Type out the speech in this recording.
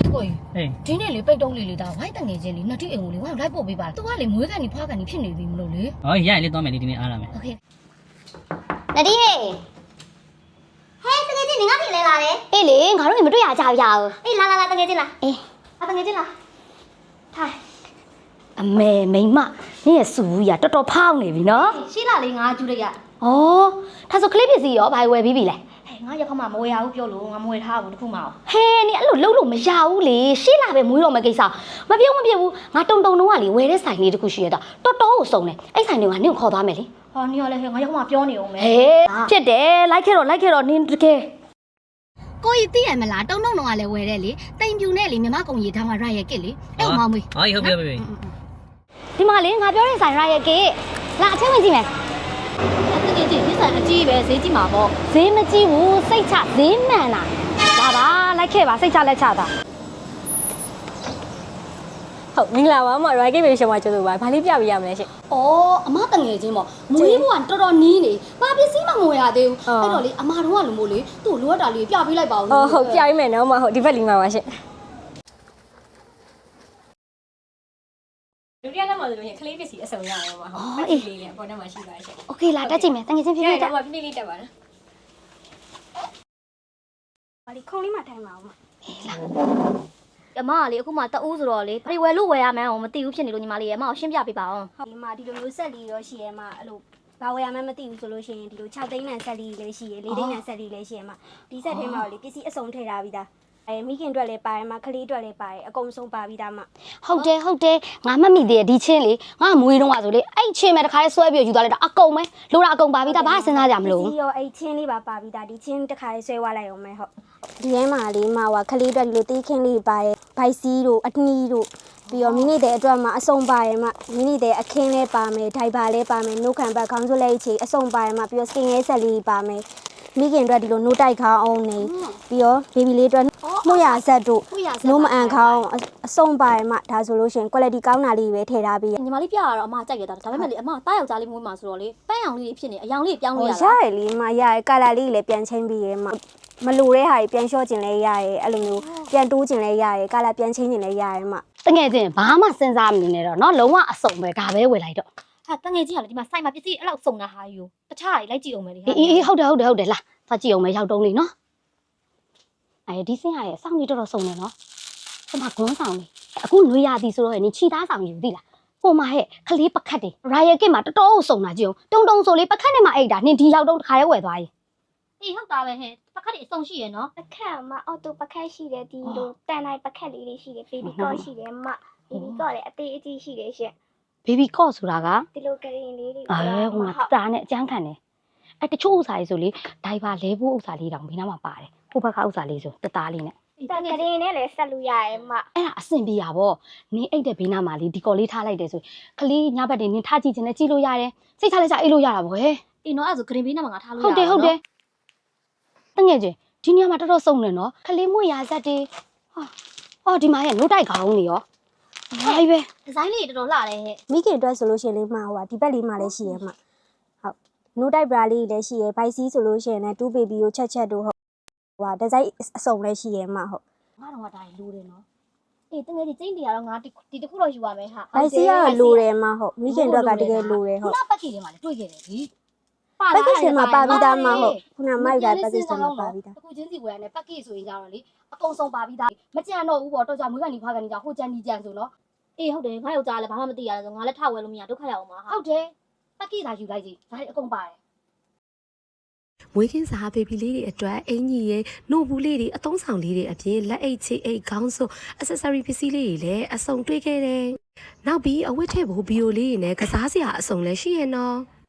ကိုကြီး အေး ဒီနေ့လေပိတ်တုံးလေးလေးဒါဝိုင်းတငယ်ချင်းလေးနှစ်တိအိမ်ကိုလေဝိုင်းလိုက်ပို့ပေးပါလားသူကလေမွေးကန်နေဖွားကန်နေဖြစ်နေပြီမလို့လေ ဟောရရင်လေးသွားမယ်လေဒီနေ့အားလာမယ် โอเค နဒီဟေးဟဲ့တကယ်ချင်းငါပြင်လဲလာတယ်အေးလေငါတို့မတွေ့ရကြဘူးရအောင်အေးလာလာလာတကယ်ချင်းလာအေးအတကယ်ချင်းလာထိုင် အမေမိမနင့်ရဲ့စူကြီးကတော်တော်ဖောင်းနေပြီနော် ရှိလာလေငါကျူလိုက်ရ ။ဩဒါဆိုကလေးပစ္စည်းရောဘာဝယ်ပြီးပြီလဲ ဟဲ့ ငါရောက်ခမမဝယ်ရဘူးပြောလို့ငါမဝယ်ထားဘူးတခုမှအောင်။ဟဲနင်အဲ့လိုလုံးလို့မရဘူးလေရှေ့လာပဲမွေးတော့မယ့်ကိစ္စ။မပြုံးမပြစ်ဘူး။ငါတုံတုံတုံးကလေဝယ်တဲ့ဆိုင်လေးတစ်ခုရှိရတာတော်တော်ကိုစုံတယ်။အဲ့ဆိုင်တွေကနင့်ကိုခေါ်သွားမယ်လေဟောနင်ရောလေဟဲ့ငါရောက်ခမပြောနေအောင်မယ်။ဟဲဖြစ်တယ်လိုက်ခဲ့တော့လိုက်ခဲ့တော့နင်တကယ်ကိုကြီးသိရမလားတုံတုံတော့ကလည်းဝယ်တဲ့လေတိမ်ပြူနဲ့လေမြမကုံကြီးထောင်းကရရဲ့ကစ်လေအဲ့မောင်မေးဟောဟုတ်ပြီဟုတ်ပြီဒီမှာလေငါပြောတဲ့ဆိုင်ရရဲ့ကေလာအချင်းဝင်ကြည့်မယ်တ ကယ်ချင်းဒီဆိုင်အကြီးပဲဈေးကြီးမှာပေါ့။ဈေးမကြည့်ဘူးစိတ်ချဈေးမှန်လား။ဒါပါလိုက်ခဲ့ပါစိတ်ချလက်ချတာဟုတ်မင်္ဂလာပါအမ right game ရှင်မှာကျေးဇူးပါဘာလေးပြပေးရမလဲရှင်။ဩအမတငယ်ချင်းပေါ့မွေးဘွားတော်တော်နီးနေ။ဘာပစ္စည်းမှမဝယ်ရသေးဘူးအော်။အဲ့တော့လေအမတော်ကလူမို့လေသူ့လိုအပ်တာလေးပြပေးလိုက်ပါဦးအော်ဟုတ်ပြပေးမယ်နော်အမဟုတ်ဒီဘက်လီမှာပါရှင်ဒုတိယကမှ ဆိုလို့ရှင်ခလေးပစ္စည်းအစုံရအောင်ပါဟုတ်ဘက်လေးလေးအပေါ်ထဲမှာရှိပါရှင် โอเคလာတက်ကြည့်မယ်တငယ်ချင်းဖြည်းဖြည်း ပြ တက် တော့ပြည့်လေးတက်ပါနော် ဘာဒီခုံလေးမှထိုင်ပါအောင် အမကလေအခုမှတအူးဆိုတော့လေဘယ်ဝယ်လို့ဝယ်ရမှန်းအောင်မသိဘူးဖြစ်နေလို့ညီမလေးရဲ့အမကိုရှင်းပြပေးပါအောင် ဟုတ်ဒီမှာဒီလိုမျိုးဆက်လီရောရှိရဲမှာအဲ့လိုဘာဝယ်ရမှန်းမသိဘူးဆိုလို့ရှိရင်ဒီလို6သိန်းနဲ့ဆက်လီလည်းရှိရဲ4သိန်းနဲ့ဆက်လီလည်းရှိရဲမှာဒီဆက်ထဲမှာလေပစ္စည်းအစုံထည့်ထားပြီးသား အဲမိခင်အတွက်လည်းပါတယ်မှာကလေးအတွက်လည်းပါတယ်အကုန်စုံပါပြီးသားမှာဟုတ်တယ်ဟုတ်တယ်ငါမှတ်မိသေးတယ်ဒီချင်းလေငါမွေးတော့ကဆိုလေအဲ့ချင်းမဲ့တခါလေးဆွဲပြီးယူသွားလိုက်တာအကုန်ပဲလိုတာအကုန်ပါပြီးသားဘာစဉ်းစားကြမလို့ပစ္စည်းရောအဲ့ချင်းလေးပါပါပြီးသားဒီချင်းတစ်ခါလေးဆွဲသွားလိုက်အောင်မယ်ဟုတ်ဒီထဲမှာလေးမှာဟိုကလေးအတွက်ဒီလိုတေးခင်းလေးပါတယ်ဘိုက်စီးတို့အနှီးတို့ပြီးတော့မိနစ်တဲ့အတွက်မှာအစုံပါတယ်မှာမိနစ်တဲ့အခင်းလေးပါမယ်ဒိုင်ပါလေးပါမယ်နှုတ်ခံပတ်ခေါင်းစွပ်လေးချီအစုံပါတယ်မှာပြီးတော့စကင်ရဲ့ဆက်လေးပါမယ်မိခင်အတွက်ဒီလိုနှုတ်တိုက်ခေါင်းအောင်နေပြီးတော့ဘေဘီလေးအတွက် မှုရဆက်တို့ ဟုတ်ရစ နိုးမအန်ခေါင်းအအစုံပါတယ်မှာဒါဆိုလို့ရှိရင် quality ကောင်းတာလေးပဲထည့်ထားပြီးရ ညီမလေးပြရတော့အမကြိုက်ရတာဒါပေမဲ့လေအမတားယောက်ျားလေးမွေးမှာဆိုတော့လေပန်းရောင်လေးဖြစ်နေအယောင်လေးပြောင်း ဟို လို့ရ ရ တာ ရလေးမှာရရကာလာလေးလည်းပြန်ချင်းပြီးရမှာမလိုတဲ့ဟာကြီးပြန်လျှော့ခြင်းလည်းရရအဲ့လိုမျိုးပြန်တိုးခြင်းလည်းရရကာလာပြန်ချင်းခြင်းလည်းရရမှာ တငယ်ချင်းဘာမှစဉ်းစားမနေနဲ့တော့เนาะလုံးဝအစုံပဲဒါပဲဝယ်လိုက်တော့ ဟာတငယ်ချင်းကလေဒီမှာစိုက်မှာပစ္စည်းအဲ့လောက်စုံတာဟာယူတခြားကြီးလိုက်ကြည့်အောင်မယ်လေ အေးအေးအေးဟုတ်တယ်ဟုတ်တယ်ဟုတ်တယ်လာသွားကြည့်အောင်မယ်ရောက်တုံးလေးเนาะ အဲဒီဆင်းရရဲ့စောင့်နေတော်တော်စုံနေနော်ဟိုမှာဂွန်းဆောင်နေအခုနွေရသည်ဆိုတော့နင်ခြိသားဆောင်နေဘူးသိလားဟိုမှာဟဲ့ကလေးပခတ်တယ်ရာယကစ်မှာတော်တော်စုံတာကြည့်အောင်တုံတုံဆိုလေးပခတ်နဲ့မှအိတ်တာနင်ဒီရောက်တော့တခါရဲဝယ်သွားရင်အေးဟုတ်တာပဲဟဲ့ပခတ်တွေအစုံရှိရနော်ပခတ်မှာအော်တိုပခတ်ရှိတယ်ဒီလိုတန်တိုင်းပခတ်လေးလေးရှိတယ်ဘေဘီကော့ရှိတယ်မဘေဘီကော့လည်းအသေးအကြီးရှိတယ်ရှင့်ဘေဘီကော့ဆိုတာကဒီလိုကရင်လေးတွေအဲဟိုမှာတာနဲ့အကျန်းခံတယ်အဲတချို့ဥစားကြီးဆိုလေဒိုင်ဘာလဲဖို့ဥစားလေးတောင်ဘေးနားမှာပါတယ် ဟိုဘက်ကဥစ္စာလေးဆိုတသားလေးနဲ့တကရင်နဲ့လည်းဆက်လို့ရရဲမအဲ့ဒါအဆင်ပြေရပါဘောနင်းအိတ်တဲ့ဘေးနားမှာလေဒီကော်လေးထားလိုက်တယ်ဆိုခလေးညဘက်တွေနင်းထားကြည့်ခြင်းနဲ့ကြည့်လို့ရတယ်စိတ်ထားလိုက်ကြအိတ်လို့ရတာဗောဟဲ့အေးနော်အဲ့ဒါဆိုဂရင်ဘေးနားမှာငါထားလို့ရဟုတ်တယ်ဟုတ်တယ်တငယ်ချင်းဒီနေရာမှာတော်တော်စုံနေနော်ခလေးမွေရာဇက်တွေဟာအော်ဒီမှာရဲ့နိုးတိုက်ခေါင်းနေရောဟိုင်းပဲဒီဇိုင်းလေးတော်တော်လှတယ်ဟဲ့မိခင်အတွက်ဆိုလို့ရှိရင်လေးမှာဟိုကဒီဘက်လေးမှာလည်းရှိရဲမှာဟုတ် no type bra လေးလည်းရှိရဲ by c ဆိုလို့ရှိရင်လည်း2 baby ကိုချက်ချက်တို့ ဟုတ်ဟိုကဒီဇိုင်းအစုံလည်းရှိရဲမှာဟုတ်ငါတော့ကဒါကြီးလိုတယ်နော်အေးတငယ်ချင်းကျင်းတရားတော့ငါဒီတစ်ခုတော့ယူရမယ်ဟာ by c ကတော့လိုတယ်မှာဟုတ်မိခင်အတွက်ကတကယ်လိုတယ်ဟုတ်ခုနပက်ကီထဲမှာလည်းတွေ့ခဲ့တယ်ဒီပက်ကစင်မှာပါပြီးသားမှာဟုတ်ခုနမိုက်တာပက်ကစင်မှာပါပြီးသားအခုချင်းစီဝယ်ရတယ်ပက်ကီဆိုရင်ကြတော့လေအကုန်စုံပါပြီးသားမကြံတော့ဘူးပေါ့တော့ကြမွေးကနေဖွားကနေကြဟိုကြံဒီကြံဆိုနော်အေးဟုတ်တယ်ငါယောက်ျားလည်းဘာမှမသိရလဲဆိုငါလည်းထဝယ်လို့မရဒုက္ခရအောင်ပါဟာဟုတ်တယ်ပက်ကီသာယူလိုက်စီဒါအကုန်ပါတယ် မွေးကင်းစားဘေဘီလေးတွေအတွက်အင်ကြီးရဲ့နှုတ်ဘူးလေးတွေအသုံးဆောင်လေးတွေအပြင်လက်အိတ်ချိတ်အိတ်ခေါင်းစွပ် accessory ပစ္စည်းလေးတွေလည်းအစုံတွေ့ခဲ့တယ်။နောက်ပြီးအဝတ်ထည်ဘိုးဘီယိုလေးတွေနဲ့ကစားစရာအစုံလည်းရှိရဲ့နော်။